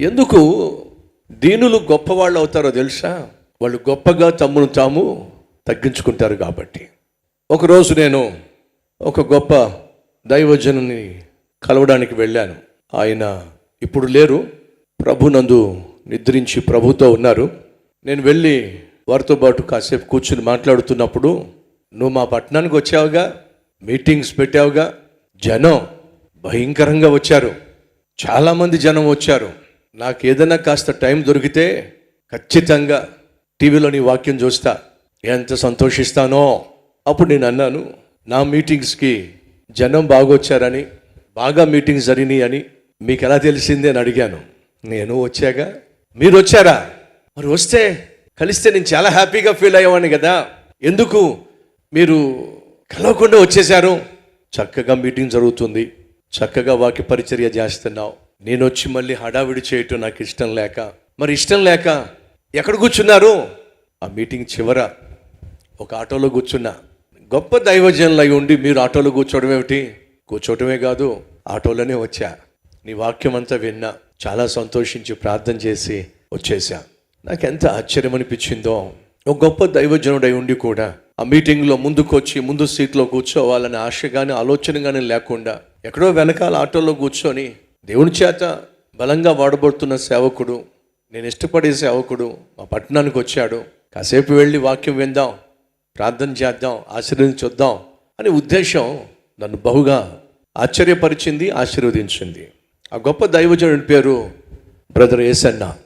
ఎందుకు దీనులు గొప్పవాళ్ళు అవుతారో తెలుసా? వాళ్ళు గొప్పగా తమ్మును తాము తగ్గించుకుంటారు కాబట్టి. ఒకరోజు నేను ఒక గొప్ప దైవజనుని కలవడానికి వెళ్ళాను. ఆయన ఇప్పుడు లేరు. ప్రభునందు నిద్రించి ప్రభుతో ఉన్నారు. నేను వెళ్ళి వారితో పాటు కాసేపు కూర్చుని మాట్లాడుతున్నప్పుడు నువ్వు మా పట్టణానికి వచ్చావుగా? మీటింగ్స్ పెట్టావుగా? జనం భయంకరంగా వచ్చారు. చాలామంది జనం వచ్చారు. నాకు ఏదైనా కాస్త టైం దొరికితే ఖచ్చితంగా టీవీలోని వాక్యం చూస్తా. ఎంత సంతోషిస్తానో. అప్పుడు నేను అన్నాను నా మీటింగ్స్కి జనం బాగా వచ్చారని బాగా మీటింగ్స్ జరిగినాయి అని మీకు ఎలా తెలిసింది అని అడిగాను. నేను వచ్చాగా మీరు వచ్చారా? మరి వస్తే కలిస్తే నేను చాలా హ్యాపీగా ఫీల్ అయ్యేవాడిని కదా. ఎందుకు మీరు కలవకుండా వచ్చేసారు చక్కగా మీటింగ్ జరుగుతుంది. చక్కగా వాక్య పరిచర్య చేస్తున్నావు. నేను వచ్చి మళ్ళీ హడావిడి చేయటం నాకు ఇష్టం లేక. మరి ఇష్టం లేక ఎక్కడ కూర్చున్నారు? ఆ మీటింగ్ చివర ఒక ఆటోలో కూర్చున్నా. గొప్ప దైవజనులు అయి ఉండి మీరు ఆటోలో కూర్చోవడం ఏమిటి? కూర్చోవటమే కాదు ఆటోలోనే వచ్చా. నీ వాక్యం అంతా విన్నా చాలా సంతోషించి ప్రార్థన చేసి వచ్చేసా. నాకు ఎంత ఆశ్చర్యం అనిపించిందో ఒక గొప్ప దైవజనుడై ఉండి కూడా ఆ మీటింగ్లో ముందుకు వచ్చి ముందు సీట్లో కూర్చోవాలని ఆశ కానీ ఆలోచన కానీ లేకుండా ఎక్కడో వెనకాల ఆటోలో కూర్చొని దేవుని చేత బలంగా వాడబడుతున్న సేవకుడు నేను ఇష్టపడే సేవకుడు మా పట్టణానికి వచ్చాడు. కాసేపు వెళ్ళి వాక్యం విందాం ప్రార్థన చేద్దాం ఆశీర్వదించొద్దాం అనే ఉద్దేశం నన్ను బహుగా ఆశ్చర్యపరిచింది ఆశీర్వదించింది. ఆ గొప్ప దైవజనుడి పేరు బ్రదర్ ఏసన్నా.